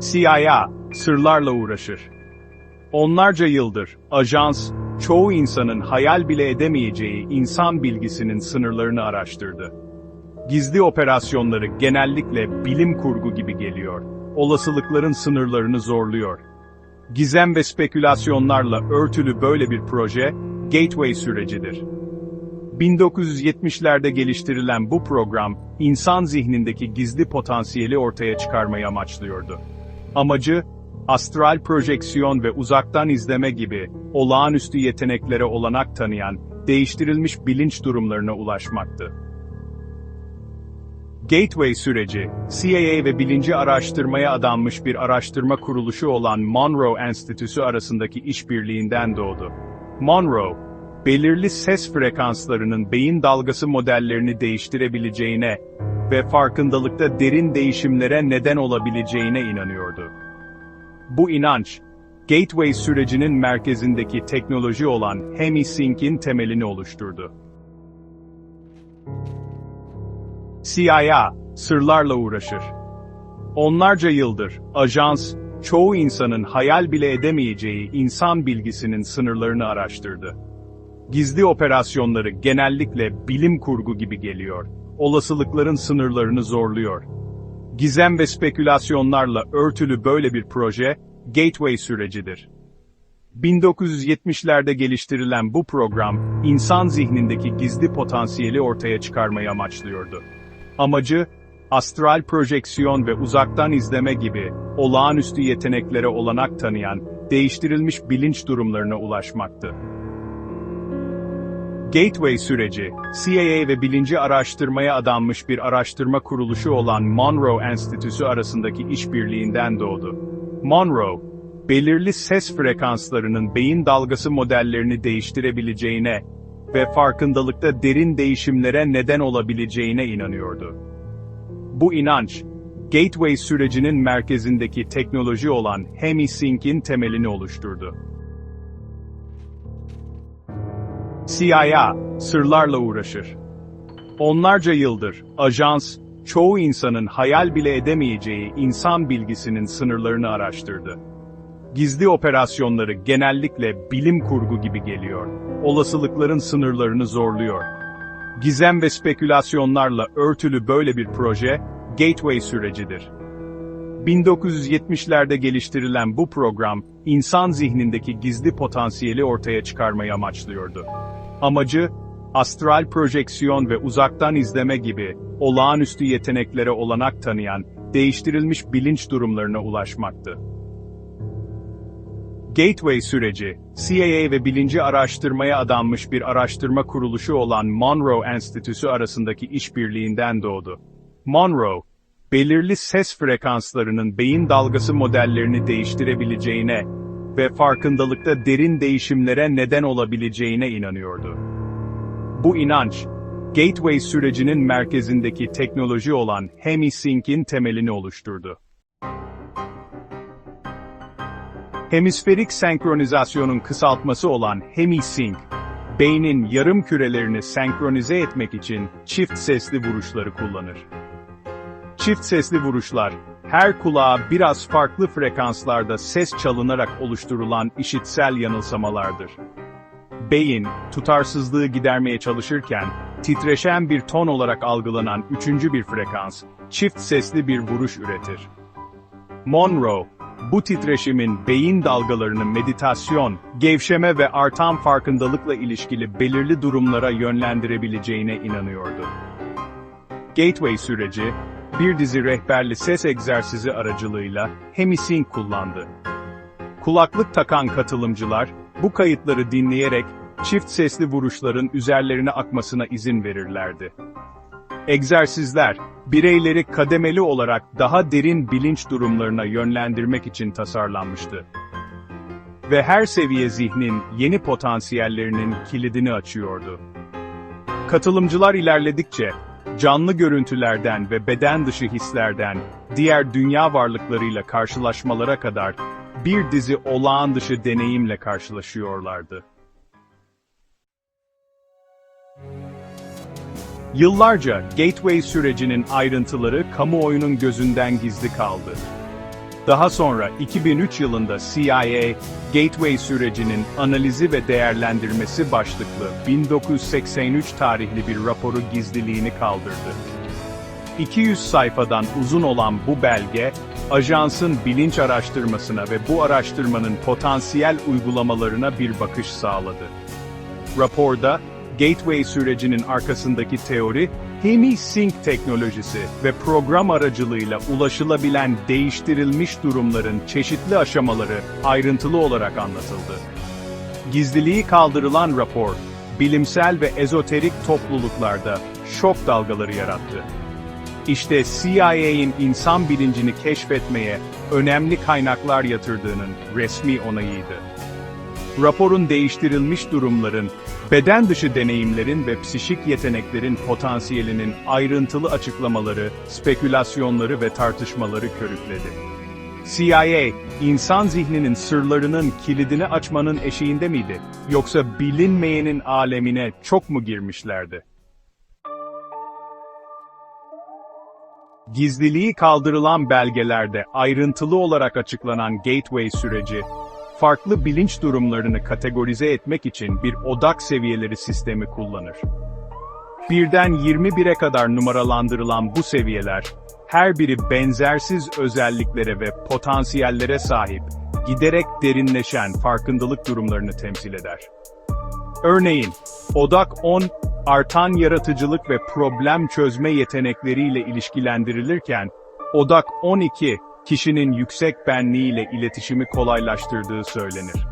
CIA, sırlarla uğraşır. Onlarca yıldır, ajans, çoğu insanın hayal bile edemeyeceği insan bilgisinin sınırlarını araştırdı. Gizli operasyonları genellikle bilim kurgu gibi geliyor, olasılıkların sınırlarını zorluyor. Gizem ve spekülasyonlarla örtülü böyle bir proje, Gateway sürecidir. 1970'lerde geliştirilen bu program, insan zihnindeki gizli potansiyeli ortaya çıkarmayı amaçlıyordu. Amacı, astral projeksiyon ve uzaktan izleme gibi olağanüstü yeteneklere olanak tanıyan, değiştirilmiş bilinç durumlarına ulaşmaktı. Gateway süreci, CIA ve bilinci araştırmaya adanmış bir araştırma kuruluşu olan Monroe Enstitüsü arasındaki işbirliğinden doğdu. Monroe, belirli ses frekanslarının beyin dalgası modellerini değiştirebileceğine ve farkındalıkta derin değişimlere neden olabileceğine inanıyordu. Bu inanç, Gateway sürecinin merkezindeki teknoloji olan HemiSync'in temelini oluşturdu. CIA, sırlarla uğraşır. Onlarca yıldır, ajans, çoğu insanın hayal bile edemeyeceği insan bilgisinin sınırlarını araştırdı. Gizli operasyonları genellikle bilim kurgu gibi geliyor, olasılıkların sınırlarını zorluyor. Gizem ve spekülasyonlarla örtülü böyle bir proje, Gateway sürecidir. 1970'lerde geliştirilen bu program, insan zihnindeki gizli potansiyeli ortaya çıkarmayı amaçlıyordu. Amacı, astral projeksiyon ve uzaktan izleme gibi olağanüstü yeteneklere olanak tanıyan, değiştirilmiş bilinç durumlarına ulaşmaktı. Gateway süreci, CIA ve bilinci araştırmaya adanmış bir araştırma kuruluşu olan Monroe Enstitüsü arasındaki işbirliğinden doğdu. Monroe, belirli ses frekanslarının beyin dalgası modellerini değiştirebileceğine ve farkındalıkta derin değişimlere neden olabileceğine inanıyordu. Bu inanç, Gateway sürecinin merkezindeki teknoloji olan HemiSync'in temelini oluşturdu. CIA, sırlarla uğraşır. Onlarca yıldır, ajans, çoğu insanın hayal bile edemeyeceği insan bilgisinin sınırlarını araştırdı. Gizli operasyonları genellikle bilim kurgu gibi geliyor, olasılıkların sınırlarını zorluyor. Gizem ve spekülasyonlarla örtülü böyle bir proje, Gateway sürecidir. 1970'lerde geliştirilen bu program, insan zihnindeki gizli potansiyeli ortaya çıkarmayı amaçlıyordu. Amacı, astral projeksiyon ve uzaktan izleme gibi olağanüstü yeteneklere olanak tanıyan, değiştirilmiş bilinç durumlarına ulaşmaktı. Gateway süreci, CIA ve bilinci araştırmaya adanmış bir araştırma kuruluşu olan Monroe Enstitüsü arasındaki işbirliğinden doğdu. Monroe, belirli ses frekanslarının beyin dalgası modellerini değiştirebileceğine ve farkındalıkta derin değişimlere neden olabileceğine inanıyordu. Bu inanç, Gateway sürecinin merkezindeki teknoloji olan HemiSync'in temelini oluşturdu. Hemisferik senkronizasyonun kısaltması olan HemiSync, beynin yarım kürelerini senkronize etmek için çift sesli vuruşları kullanır. Çift sesli vuruşlar, her kulağa biraz farklı frekanslarda ses çalınarak oluşturulan işitsel yanılsamalardır. Beyin, tutarsızlığı gidermeye çalışırken, titreşen bir ton olarak algılanan üçüncü bir frekans, çift sesli bir vuruş üretir. Monroe, bu titreşimin beyin dalgalarını meditasyon, gevşeme ve artan farkındalıkla ilişkili belirli durumlara yönlendirebileceğine inanıyordu. Gateway süreci, bir dizi rehberli ses egzersizi aracılığıyla HemiSync kullandı. Kulaklık takan katılımcılar, bu kayıtları dinleyerek çift sesli vuruşların üzerlerine akmasına izin verirlerdi. Egzersizler, bireyleri kademeli olarak daha derin bilinç durumlarına yönlendirmek için tasarlanmıştı. Ve her seviye zihnin yeni potansiyellerinin kilidini açıyordu. Katılımcılar ilerledikçe, canlı görüntülerden ve beden dışı hislerden, diğer dünya varlıklarıyla karşılaşmalara kadar, bir dizi olağan dışı deneyimle karşılaşıyorlardı. Yıllarca Gateway sürecinin ayrıntıları kamuoyunun gözünden gizli kaldı. Daha sonra 2003 yılında CIA, Gateway sürecinin analizi ve değerlendirmesi başlıklı 1983 tarihli bir raporu gizliliğini kaldırdı. 200 sayfadan uzun olan bu belge, ajansın bilinç araştırmasına ve bu araştırmanın potansiyel uygulamalarına bir bakış sağladı. Raporda, Gateway sürecinin arkasındaki teori, HemiSync teknolojisi ve program aracılığıyla ulaşılabilen değiştirilmiş durumların çeşitli aşamaları ayrıntılı olarak anlatıldı. Gizliliği kaldırılan rapor, bilimsel ve ezoterik topluluklarda şok dalgaları yarattı. İşte CIA'in insan bilincini keşfetmeye önemli kaynaklar yatırdığının resmi onayıydı. Raporun değiştirilmiş durumların, beden dışı deneyimlerin ve psişik yeteneklerin potansiyelinin ayrıntılı açıklamaları, spekülasyonları ve tartışmaları körükledi. CIA, insan zihninin sırlarının kilidini açmanın eşiğinde miydi? Yoksa bilinmeyenin alemine çok mu girmişlerdi? Gizliliği kaldırılan belgelerde ayrıntılı olarak açıklanan Gateway süreci, farklı bilinç durumlarını kategorize etmek için bir odak seviyeleri sistemi kullanır. Birden 21'e kadar numaralandırılan bu seviyeler, her biri benzersiz özelliklere ve potansiyellere sahip, giderek derinleşen farkındalık durumlarını temsil eder. Örneğin, odak 10, artan yaratıcılık ve problem çözme yetenekleriyle ilişkilendirilirken, odak 12, kişinin yüksek benliğiyle iletişimi kolaylaştırdığı söylenir.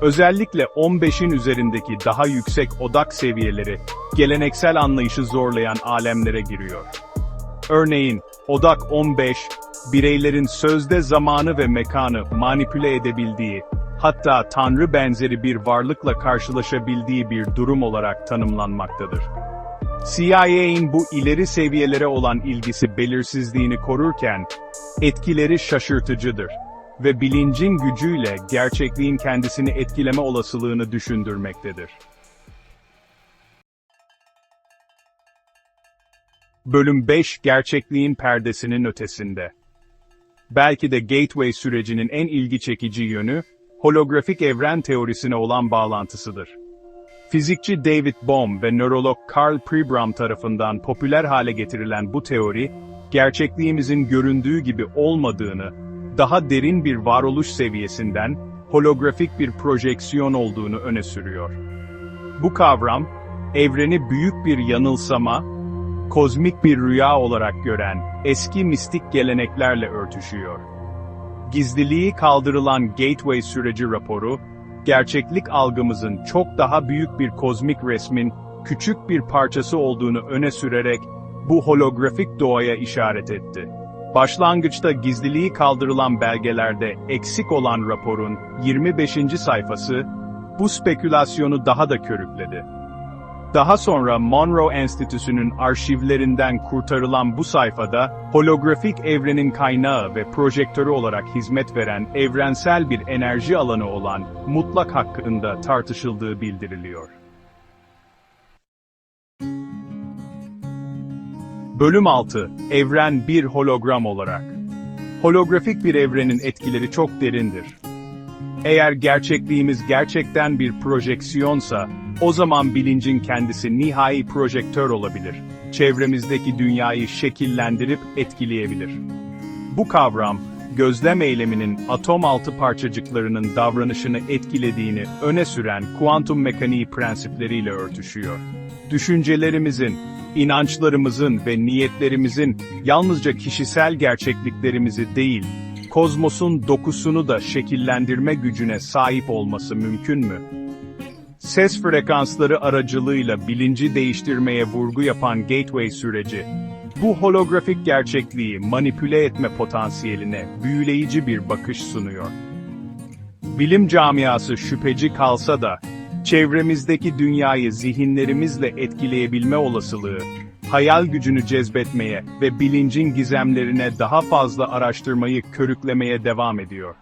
Özellikle 15'in üzerindeki daha yüksek odak seviyeleri, geleneksel anlayışı zorlayan alemlere giriyor. Örneğin, odak 15, bireylerin sözde zamanı ve mekanı manipüle edebildiği, hatta tanrı benzeri bir varlıkla karşılaşabildiği bir durum olarak tanımlanmaktadır. CIA'in bu ileri seviyelere olan ilgisi belirsizliğini korurken, etkileri şaşırtıcıdır ve bilincin gücüyle gerçekliğin kendisini etkileme olasılığını düşündürmektedir. Bölüm 5 Gerçekliğin perdesinin ötesinde. Belki de Gateway sürecinin en ilgi çekici yönü, holografik evren teorisine olan bağlantısıdır. Fizikçi David Bohm ve nörolog Carl Pribram tarafından popüler hale getirilen bu teori, gerçekliğimizin göründüğü gibi olmadığını, daha derin bir varoluş seviyesinden, holografik bir projeksiyon olduğunu öne sürüyor. Bu kavram, evreni büyük bir yanılsama, kozmik bir rüya olarak gören eski mistik geleneklerle örtüşüyor. Gizliliği kaldırılan Gateway süreci raporu, gerçeklik algımızın çok daha büyük bir kozmik resmin küçük bir parçası olduğunu öne sürerek bu holografik doğaya işaret etti. Başlangıçta gizliliği kaldırılan belgelerde eksik olan raporun 25. sayfası bu spekülasyonu daha da körükledi. Daha sonra Monroe Enstitüsü'nün arşivlerinden kurtarılan bu sayfada, holografik evrenin kaynağı ve projektörü olarak hizmet veren evrensel bir enerji alanı olan mutlak hakkında tartışıldığı bildiriliyor. Bölüm 6, Evren bir hologram olarak. Holografik bir evrenin etkileri çok derindir. Eğer gerçekliğimiz gerçekten bir projeksiyonsa, o zaman bilincin kendisi nihai projektör olabilir. Çevremizdeki dünyayı şekillendirip etkileyebilir. Bu kavram, gözlem eyleminin atom altı parçacıklarının davranışını etkilediğini öne süren kuantum mekaniği prensipleriyle örtüşüyor. Düşüncelerimizin, inançlarımızın ve niyetlerimizin yalnızca kişisel gerçekliklerimizi değil, kozmosun dokusunu da şekillendirme gücüne sahip olması mümkün mü? Ses frekansları aracılığıyla bilinci değiştirmeye vurgu yapan Gateway süreci, bu holografik gerçekliği manipüle etme potansiyeline büyüleyici bir bakış sunuyor. Bilim camiası şüpheci kalsa da, çevremizdeki dünyayı zihinlerimizle etkileyebilme olasılığı, hayal gücünü cezbetmeye ve bilincin gizemlerine daha fazla araştırmayı körüklemeye devam ediyor.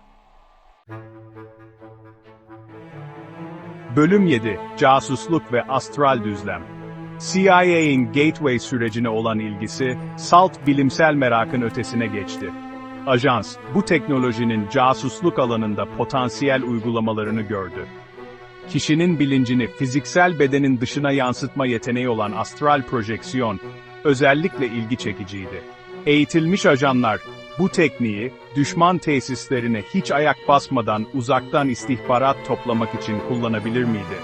Bölüm 7, Casusluk ve Astral Düzlem CIA'in Gateway sürecine olan ilgisi, salt bilimsel merakın ötesine geçti. Ajans, bu teknolojinin casusluk alanında potansiyel uygulamalarını gördü. Kişinin bilincini fiziksel bedenin dışına yansıtma yeteneği olan astral projeksiyon, özellikle ilgi çekiciydi. Eğitilmiş ajanlar, bu tekniği, düşman tesislerine hiç ayak basmadan uzaktan istihbarat toplamak için kullanabilir miydi?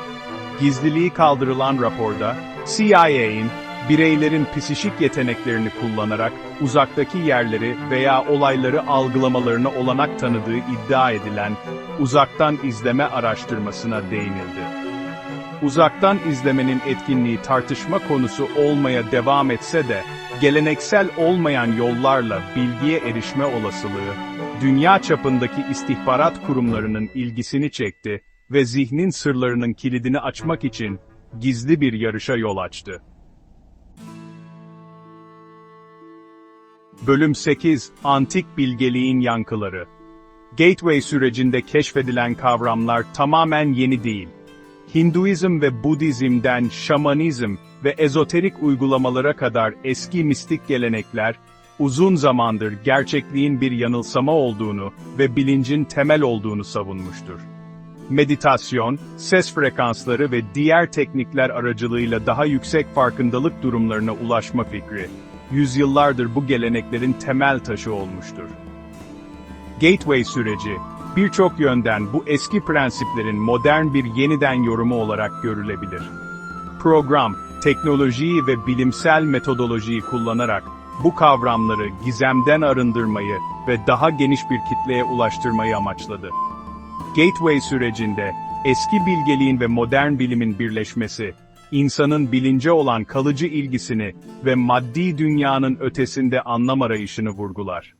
Gizliliği kaldırılan raporda, CIA'in, bireylerin psişik yeteneklerini kullanarak uzaktaki yerleri veya olayları algılamalarına olanak tanıdığı iddia edilen uzaktan izleme araştırmasına değinildi. Uzaktan izlemenin etkinliği tartışma konusu olmaya devam etse de, geleneksel olmayan yollarla bilgiye erişme olasılığı, dünya çapındaki istihbarat kurumlarının ilgisini çekti ve zihnin sırlarının kilidini açmak için gizli bir yarışa yol açtı. Bölüm 8 Antik Bilgeliğin Yankıları Gateway sürecinde keşfedilen kavramlar tamamen yeni değil. Hinduizm ve Budizm'den şamanizm ve ezoterik uygulamalara kadar eski mistik gelenekler, uzun zamandır gerçekliğin bir yanılsama olduğunu ve bilincin temel olduğunu savunmuştur. Meditasyon, ses frekansları ve diğer teknikler aracılığıyla daha yüksek farkındalık durumlarına ulaşma fikri, yüzyıllardır bu geleneklerin temel taşı olmuştur. Gateway süreci, birçok yönden bu eski prensiplerin modern bir yeniden yorumu olarak görülebilir. Program, teknolojiyi ve bilimsel metodolojiyi kullanarak bu kavramları gizemden arındırmayı ve daha geniş bir kitleye ulaştırmayı amaçladı. Gateway sürecinde, eski bilgeliğin ve modern bilimin birleşmesi, insanın bilince olan kalıcı ilgisini ve maddi dünyanın ötesinde anlam arayışını vurgular.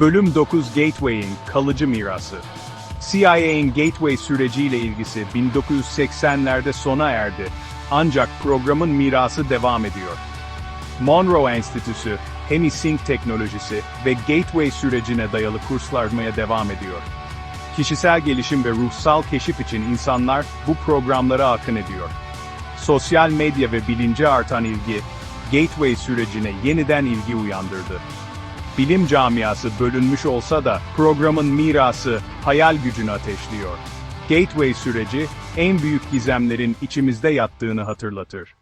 Bölüm 9 Gateway'in kalıcı mirası. CIA'in Gateway süreciyle ilgisi 1980'lerde sona erdi, ancak programın mirası devam ediyor. Monroe Enstitüsü, HemiSync teknolojisi ve Gateway sürecine dayalı kurslarmaya devam ediyor. Kişisel gelişim ve ruhsal keşif için insanlar bu programlara akın ediyor. Sosyal medya ve bilince artan ilgi, Gateway sürecine yeniden ilgi uyandırdı. Bilim camiası bölünmüş olsa da programın mirası hayal gücünü ateşliyor. Gateway süreci en büyük gizemlerin içimizde yattığını hatırlatır.